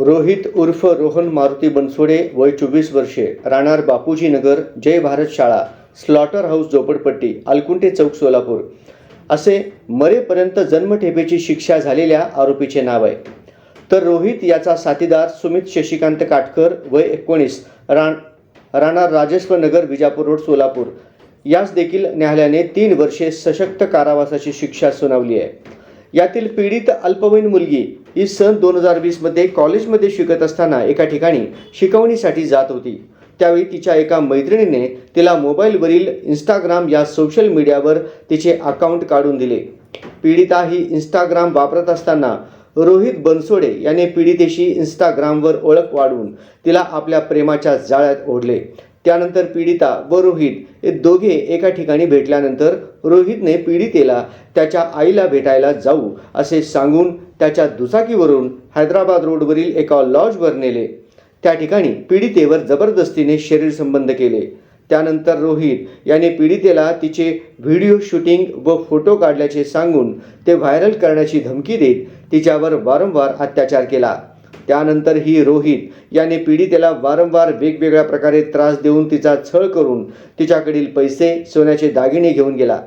रोहित उर्फ रोहन मारुती बनसोडे वय चोवीस वर्षे राहणार बापूजी नगर जय भारत शाळा स्लॉटर हाऊस झोपडपट्टी अलकुंटे चौक सोलापूर. असे मरेपर्यंत जन्मठेपेची शिक्षा झालेल्या आरोपीचे नाव आहे. तर रोहित याचा साथीदार सुमित शशिकांत काटकर वय एकोणीस राण राहणार राजेश्वर नगर विजापूर रोड सोलापूर. यास देखील न्यायालयाने तीन वर्षे सशक्त कारावासाची शिक्षा सुनावली आहे. यातील पीडित अल्पवयीन मुलगी ही सन दोन हजार वीसमध्ये कॉलेजमध्ये शिकत असताना एका ठिकाणी शिकवणीसाठी जात होती. त्यावेळी तिच्या एका मैत्रिणीने तिला मोबाईलवरील इंस्टाग्राम या सोशल मीडियावर तिचे अकाउंट काढून दिले. पीडिता ही इंस्टाग्राम वापरत असताना रोहित बनसोडे याने पीडितेशी इंस्टाग्रामवर ओळख वाढवून तिला आपल्या प्रेमाच्या जाळ्यात ओढले. त्यानंतर पीडिता व रोहित हे दोघे एका ठिकाणी भेटल्यानंतर रोहितने पीडितेला त्याच्या आईला भेटायला जाऊ असे सांगून त्याच्या दुचाकीवरून हैदराबाद रोडवरील एका लॉजवर नेले. त्या ठिकाणी पीडितेवर जबरदस्तीने शरीर संबंध केले. त्यानंतर रोहित याने पीडितेला तिचे व्हिडिओ शूटिंग व फोटो काढल्याचे सांगून ते व्हायरल करण्याची धमकी देत तिच्यावर वारंवार अत्याचार केला. त्यानंतर ही रोहित याने पीडितेला वारंवार वेगवेगळ्या प्रकारे त्रास देऊन तिचा छळ करून तिच्याकडील पैसे सोन्याचे दागिने घेऊन गेला.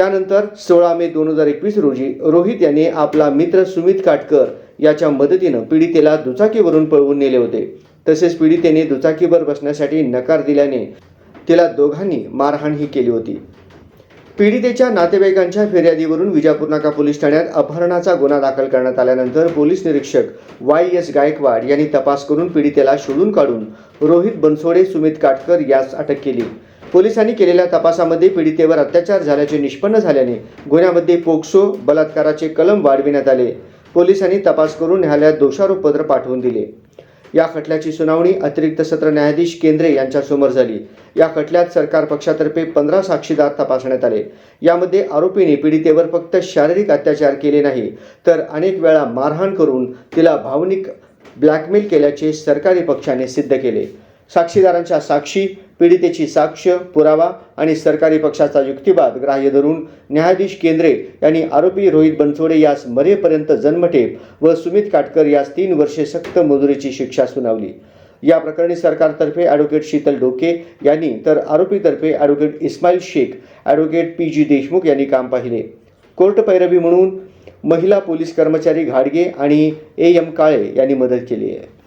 त्यानंतर सोळा मे दोन हजार एकवीस रोजी रोहित यांनी आपला मित्र सुमित काटकर याच्या मदतीनं पीडितेला दुचाकीवरून पळवून नेले होते. तसेच पीडितेने दुचाकीवर बसण्यासाठी नकार दिल्याने तिला दोघांनी मारहाणही केली होती. पीडितेच्या नातेवाईकांच्या फिर्यादीवरून विजापूर नाका पोलीस ठाण्यात अपहरणाचा गुन्हा दाखल करण्यात आल्यानंतर पोलीस निरीक्षक वाय एस गायकवाड यांनी तपास करून पीडितेला शोधून काढून रोहित बनसोडे सुमित काटकर यास अटक केली. पोलिसांनी केलेल्या तपासामध्ये पीडितेवर अत्याचार झाल्याचे निष्पन्न झाल्याने गुन्ह्यामध्ये पोक्सो बलात्काराचे कलम वाढविण्यात आले. पोलिसांनी तपास करून न्यायालयात दोषारोपपत्र पाठवून दिले. या खटल्याची सुनावणी अतिरिक्त सत्र न्यायाधीश केंद्रे यांच्यासमोर झाली. या खटल्यात सरकार पक्षातर्फे पंधरा साक्षीदार तपासण्यात आले. यामध्ये आरोपीने पीडितेवर फक्त शारीरिक अत्याचार केले नाही तर अनेक वेळा मारहाण करून तिला भावनिक ब्लॅकमेल केल्याचे सरकारी पक्षाने सिद्ध केले. साक्षीदारांच्या साक्षी पीडितेची साक्ष पुरावा आणि सरकारी पक्षाचा युक्तिवाद ग्राह्य धरून न्यायाधीश केंद्रे यांनी आरोपी रोहित बनसोडे यास मरेपर्यंत जन्मठेप व सुमित काटकर यास तीन वर्षे सक्त मजुरीची शिक्षा सुनावली. या प्रकरणी सरकारतर्फे ॲडव्होकेट शीतल डोके यांनी तर आरोपीतर्फे advocate Ismail Shaikh advocate P G Deshmukh यांनी काम पाहिले. कोर्ट पैरवी म्हणून महिला पोलीस कर्मचारी घाडगे आणि ए एम काळे यांनी मदत केली आहे.